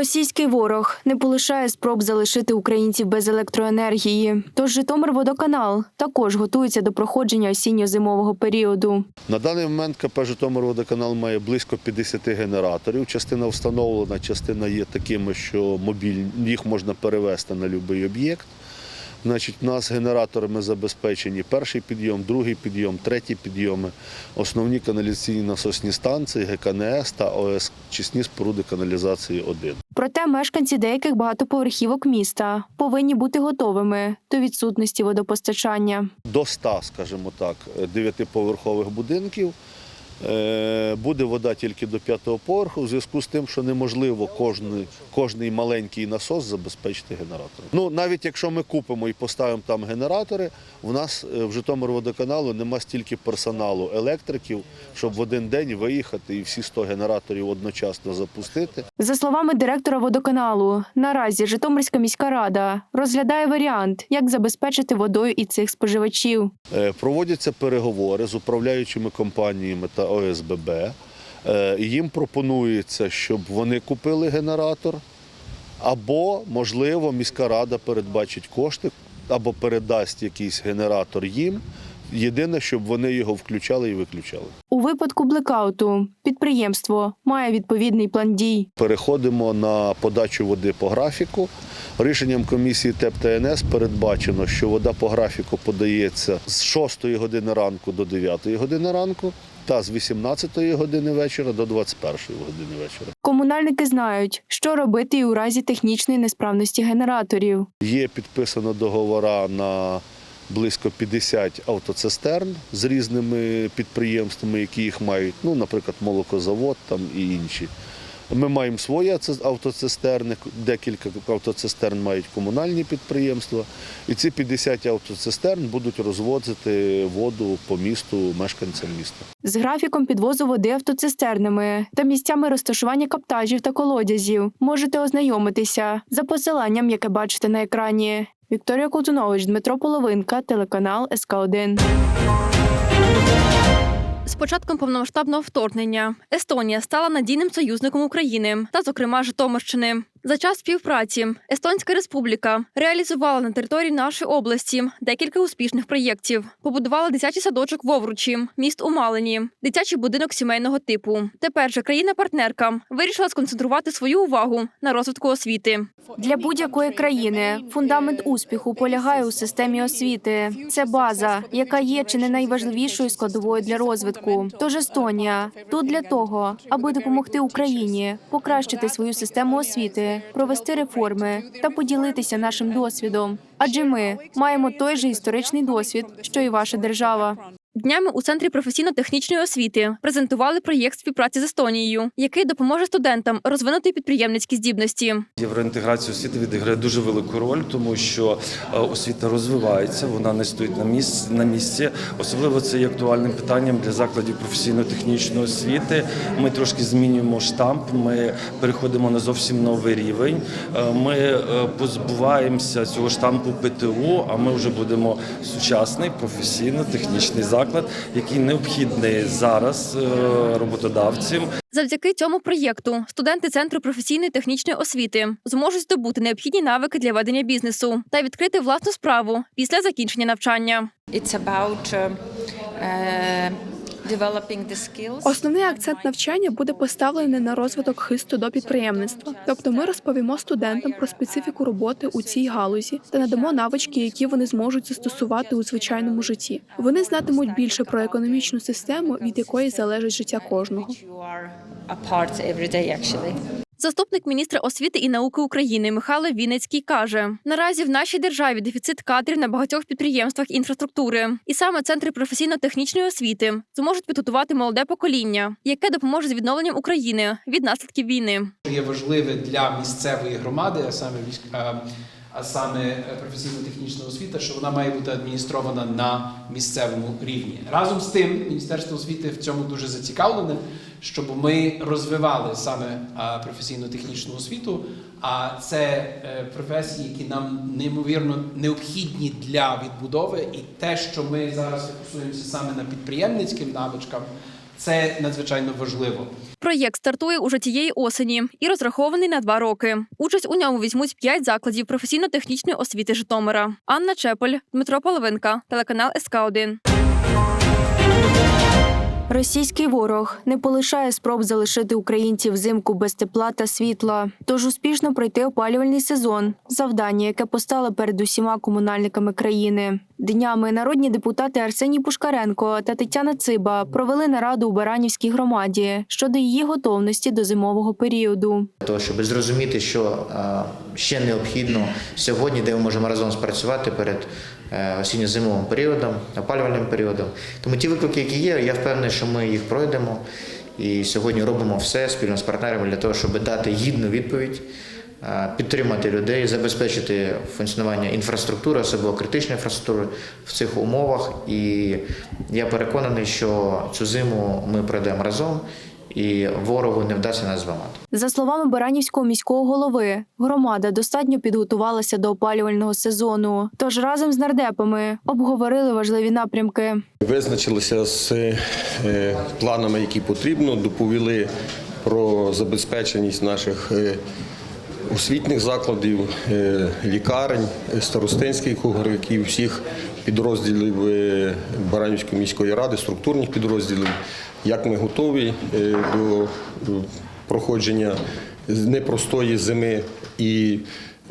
Російський ворог не полишає спроб залишити українців без електроенергії. Тож Житомир-водоканал також готується до проходження осінньо-зимового періоду. На даний момент КП «Житомирводоканал» має близько 50 генераторів. Частина встановлена, частина є такими, що мобільні, їх можна перевести на будь-який об'єкт. Значить, у нас генераторами забезпечені перший підйом, другий підйом, третій підйоми, основні каналізаційні насосні станції, ГКНС та ОС, чисні споруди каналізації 1. Проте мешканці деяких багатоповерхівок міста повинні бути готовими до відсутності водопостачання. До 100, скажімо так, дев'ятиповерхових будинків. Е, Буде вода тільки до п'ятого поверху, в зв'язку з тим, що неможливо кожний, кожний маленький насос забезпечити генератором. Ну, навіть якщо ми купимо і поставимо там генератори, у нас е, в Житомирводоканалу нема стільки персоналу електриків, щоб в один день виїхати і всі 100 генераторів одночасно запустити. За словами директора водоканалу, наразі Житомирська міська рада розглядає варіант, як забезпечити водою і цих споживачів. Е, Проводяться переговори з управляючими компаніями та ОСББ. Е, Їм пропонується, щоб вони купили генератор, або, можливо, міська рада передбачить кошти або передасть якийсь генератор їм. Єдине, щоб вони його включали і виключали. У випадку блекауту підприємство має відповідний план дій. Переходимо на подачу води по графіку. Рішенням комісії ТЕП та НС передбачено, що вода по графіку подається з 6 години ранку до 9 години ранку та з 18-ї години вечора до 21-ї години вечора. Комунальники знають, що робити і у разі технічної несправності генераторів. Є підписано договора на близько 50 автоцистерн з різними підприємствами, які їх мають, ну, наприклад, молокозавод там і інші. Ми маємо свої автоцистерни, декілька автоцистерн мають комунальні підприємства. І ці 50 автоцистерн будуть розвозити воду по місту мешканцям міста. З графіком підвозу води автоцистернами та місцями розташування каптажів та колодязів можете ознайомитися за посиланням, яке бачите на екрані. Вікторія Колтунович, Дмитро Половинка, телеканал СК 1 З початком повномасштабного вторгнення Естонія стала надійним союзником України та, зокрема, Житомирщини. За час співпраці Естонська Республіка реалізувала на території нашої області декілька успішних проєктів. Побудувала дитячий садочок в Овручі, міст у Малині, дитячий будинок сімейного типу. Тепер же країна-партнерка вирішила сконцентрувати свою увагу на розвитку освіти. Для будь-якої країни фундамент успіху полягає у системі освіти. Це база, яка є чи не найважливішою складовою для розвитку. Тож Естонія тут для того, аби допомогти Україні покращити свою систему освіти, провести реформи та поділитися нашим досвідом. Адже ми маємо той же історичний досвід, що і ваша держава. Днями у центрі професійно-технічної освіти презентували проєкт співпраці з Естонією, який допоможе студентам розвинути підприємницькі здібності. Євроінтеграція освіти відіграє дуже велику роль, тому що е, освіта розвивається, вона не стоїть на місці на місці. Особливо це є актуальним питанням для закладів професійно-технічної освіти. Ми трошки змінюємо штамп. Ми переходимо на зовсім новий рівень. Е, Ми е, позбуваємося цього штампу ПТУ, а ми вже будемо сучасний професійно-технічний заклад, який необхідний зараз е, роботодавцям. Завдяки цьому проєкту студенти центру професійної технічної освіти зможуть здобути необхідні навики для ведення бізнесу та відкрити власну справу після закінчення навчання. It's about uh, Основний акцент навчання буде поставлений на розвиток хисту до підприємництва. Тобто, ми розповімо студентам про специфіку роботи у цій галузі та надамо навички, які вони зможуть застосувати у звичайному житті. Вони знатимуть більше про економічну систему, від якої залежить життя кожного. Заступник міністра освіти і науки України Михайло Вінницький каже: наразі в нашій державі дефіцит кадрів на багатьох підприємствах інфраструктури, і саме центри професійно-технічної освіти зможуть підготувати молоде покоління, яке допоможе з відновленням України від наслідків війни. є важливе для місцевої громади, а саме військ, а, саме е, професійно-технічна освіта, що вона має бути адміністрована на місцевому рівні. Разом з тим, Міністерство освіти в цьому дуже зацікавлене, щоб ми розвивали саме професійно-технічну освіту. А це е, професії, які нам неймовірно необхідні для відбудови, і те, що ми зараз фокусуємося саме на підприємницьким навичкам. Це надзвичайно важливо. Проєкт стартує уже цієї осені і розрахований на два роки. Участь у ньому візьмуть п'ять закладів професійно-технічної освіти Житомира. Анна Чепель, Дмитро Половинка, телеканал СК 1 Російський ворог не полишає спроб залишити українців взимку без тепла та світла. Тож успішно пройти опалювальний сезон завдання, яке постало перед усіма комунальниками країни. Днями народні депутати Арсеній Пушкаренко та Тетяна Циба провели нараду у Баранівській громаді щодо її готовності до зимового періоду. Того, щоб зрозуміти, що е, ще необхідно сьогодні, де ми можемо разом спрацювати перед осінньо-зимовим періодом, опалювальним періодом. Тому ті виклики, які є, я впевнений, що ми їх пройдемо. І сьогодні робимо все спільно з партнерами для того, щоб дати гідну відповідь, е, підтримати людей, забезпечити функціонування інфраструктури, особливо критичної інфраструктури в цих умовах. І я переконаний, що цю зиму ми пройдемо разом, і ворогу не вдасться нас зламати. За словами Баранівського міського голови, громада достатньо підготувалася до опалювального сезону. Тож разом з нардепами обговорили важливі напрямки. Визначилися з е, планами, які потрібно, доповіли про забезпеченість наших е, освітніх закладів, е, лікарень, старостинських округів, всіх підрозділів Баранівської міської ради, структурних підрозділів, як ми готові е, до е, проходження непростої зими і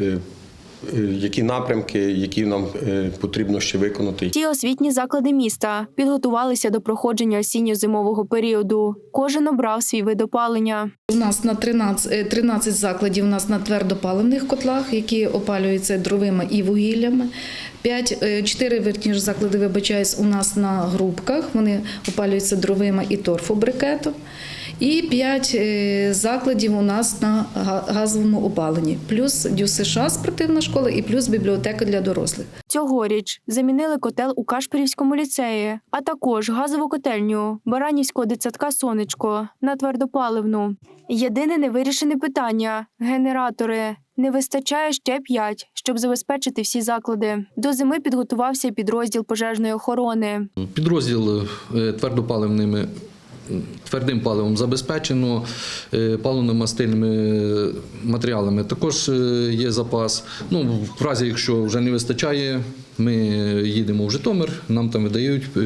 е, які напрямки, які нам е, потрібно ще виконати. Ті освітні заклади міста підготувалися до проходження осінньо-зимового періоду. Кожен обрав свій вид опалення. У нас на 13, е, 13 закладів у нас на твердопаливних котлах, які опалюються дровими і вугіллями. 5, 4 верніше заклади, вибачаюсь, у нас на грубках, вони опалюються дровими і торфобрикетом. І 5 закладів у нас на газовому опаленні. Плюс ДЮСШ спортивна школа і плюс бібліотека для дорослих. Цьогоріч замінили котел у Кашпирівському ліцеї, а також газову котельню Баранівського дитсадка Сонечко на твердопаливну. Єдине невирішене питання генератори. Не вистачає ще п'ять, щоб забезпечити всі заклади. До зими підготувався підрозділ пожежної охорони. Підрозділ е, твердопаливними твердим паливом забезпечено, е, паливно-мастильними матеріалами також е, є запас. Ну, в разі, якщо вже не вистачає, ми їдемо в Житомир, нам там видають е,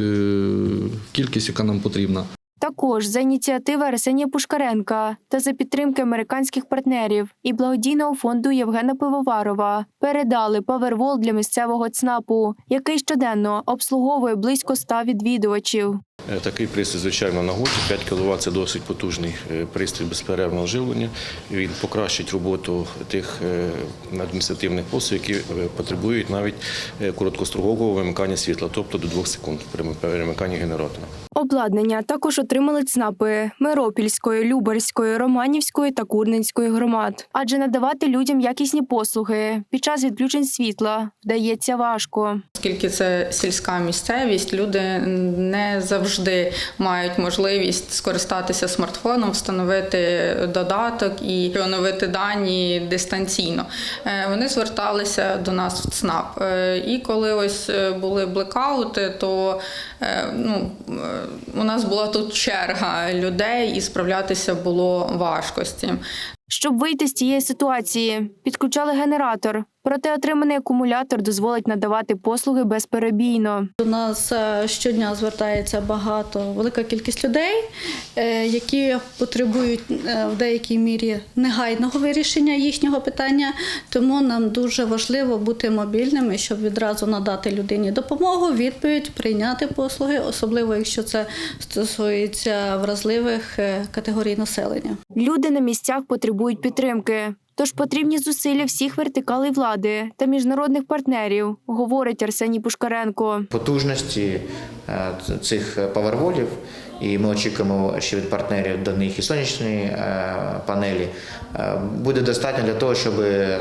кількість, яка нам потрібна. Також за ініціативи Арсенія Пушкаренка та за підтримки американських партнерів і благодійного фонду Євгена Пивоварова передали павервол для місцевого ЦНАПу, який щоденно обслуговує близько 100 відвідувачів. Е, Такий пристрій, звичайно, на годі. 5 кВт – це досить потужний е, пристрій безперервного живлення. Він покращить роботу тих е, адміністративних послуг, які потребують навіть короткострокового вимикання світла, тобто до 2 секунд при перемиканні генератора. Обладнання також отримали ЦНАПи Миропільської, Любарської, Романівської та Курненської громад. Адже надавати людям якісні послуги під час відключень світла вдається важко. Оскільки це сільська місцевість, люди не завжди мають можливість скористатися смартфоном, встановити додаток і оновити дані дистанційно. Е, Вони зверталися до нас в ЦНАП. Е, І коли ось е, були блекаути, то ну, у нас була тут черга людей, і справлятися було важко з цим. Щоб вийти з цієї ситуації, підключали генератор. Проте отриманий акумулятор дозволить надавати послуги безперебійно. До нас е, щодня звертається багато, велика кількість людей, е, які потребують е, в деякій мірі негайного вирішення їхнього питання. Тому нам дуже важливо бути мобільними, щоб відразу надати людині допомогу, відповідь, прийняти послуги, особливо якщо це стосується вразливих категорій населення. Люди на місцях потребують підтримки. Тож потрібні зусилля всіх вертикалей влади та міжнародних партнерів, говорить Арсеній Пушкаренко. потужності е, цих паверволів, і ми очікуємо ще від партнерів до них і сонячної е, панелі. е, Буде достатньо для того, щоб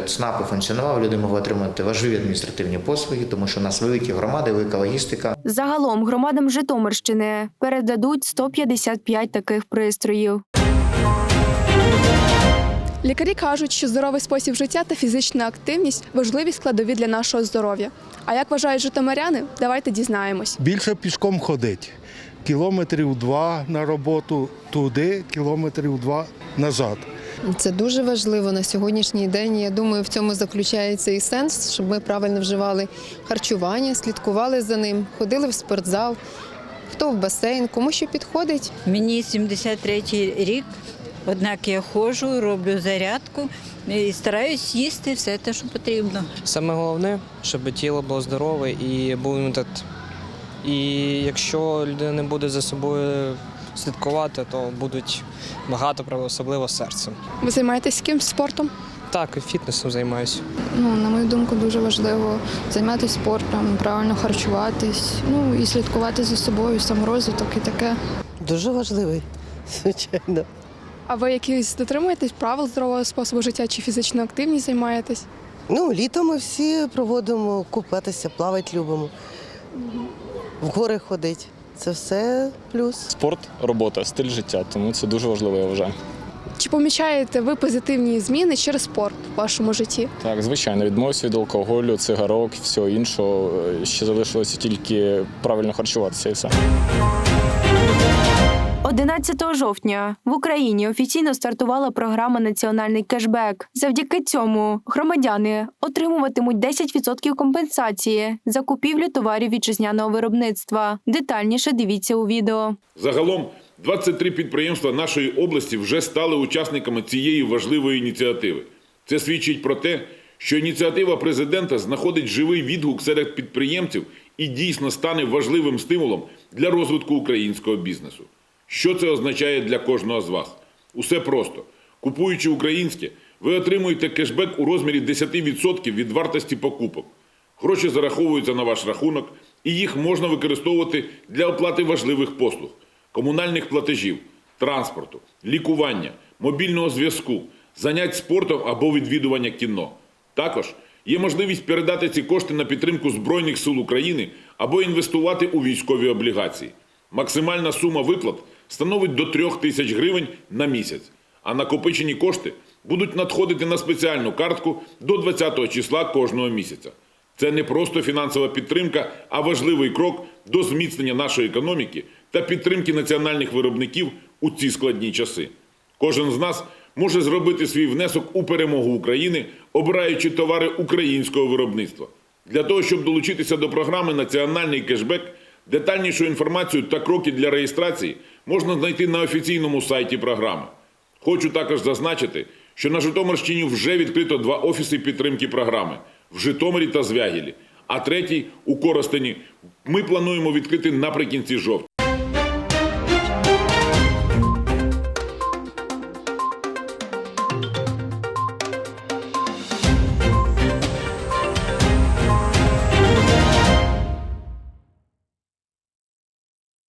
ЦНАПи функціонував, люди могли отримати важливі адміністративні послуги, тому що у нас великі громади, велика логістика. Загалом громадам Житомирщини передадуть 155 таких пристроїв. Лікарі кажуть, що здоровий спосіб життя та фізична активність важливі складові для нашого здоров'я. А як вважають житомиряни? Давайте дізнаємось. Більше пішком ходить. кілометрів два на роботу туди, кілометрів два назад. Це дуже важливо на сьогоднішній день. Я думаю, в цьому заключається і сенс, щоб ми правильно вживали харчування, слідкували за ним, ходили в спортзал, хто в басейн, кому що підходить. Мені 73 рік, однак я ходжу, роблю зарядку і стараюсь їсти все те, що потрібно. Саме головне, щоб тіло було здорове і був імунітет. І якщо людина не буде за собою слідкувати, то будуть багато проблем, особливо з серцем. Ви займаєтесь ким спортом? Так, фітнесом займаюся. Ну, на мою думку, дуже важливо займатися спортом, правильно харчуватись, ну і слідкувати за собою, саморозвиток і таке. Дуже важливий, звичайно. А ви якісь дотримуєтесь правил здорового способу життя чи фізичну активність займаєтесь? Ну, літом ми всі проводимо купатися, плавати любимо. В гори ходити. Це все плюс. Спорт, робота, стиль життя, тому це дуже важливо, я вважаю. Чи помічаєте ви позитивні зміни через спорт в вашому житті? Так, звичайно, відмовився від алкоголю, цигарок, всього іншого. Ще залишилося тільки правильно харчуватися і все. 11 жовтня в Україні офіційно стартувала програма Національний кешбек. Завдяки цьому громадяни отримуватимуть 10% компенсації за купівлю товарів вітчизняного виробництва. Детальніше дивіться у відео. Загалом 23 підприємства нашої області вже стали учасниками цієї важливої ініціативи. Це свідчить про те, що ініціатива президента знаходить живий відгук серед підприємців і дійсно стане важливим стимулом для розвитку українського бізнесу. Що це означає для кожного з вас? Усе просто. Купуючи українське, ви отримуєте кешбек у розмірі 10% від вартості покупок. Гроші зараховуються на ваш рахунок, і їх можна використовувати для оплати важливих послуг, комунальних платежів, транспорту, лікування, мобільного зв'язку, занять спортом або відвідування кіно. Також є можливість передати ці кошти на підтримку Збройних сил України або інвестувати у військові облігації. Максимальна сума виплат становить до 3 тисяч гривень на місяць, а накопичені кошти будуть надходити на спеціальну картку до 20 числа кожного місяця. Це не просто фінансова підтримка, а важливий крок до зміцнення нашої економіки та підтримки національних виробників у ці складні часи. Кожен з нас може зробити свій внесок у перемогу України, обираючи товари українського виробництва. Для того, щоб долучитися до програми Національний кешбек, детальнішу інформацію та кроки для реєстрації можна знайти на офіційному сайті програми. Хочу також зазначити, що на Житомирщині вже відкрито два офіси підтримки програми в Житомирі та Звягілі, а третій у Коростені ми плануємо відкрити наприкінці жовтня.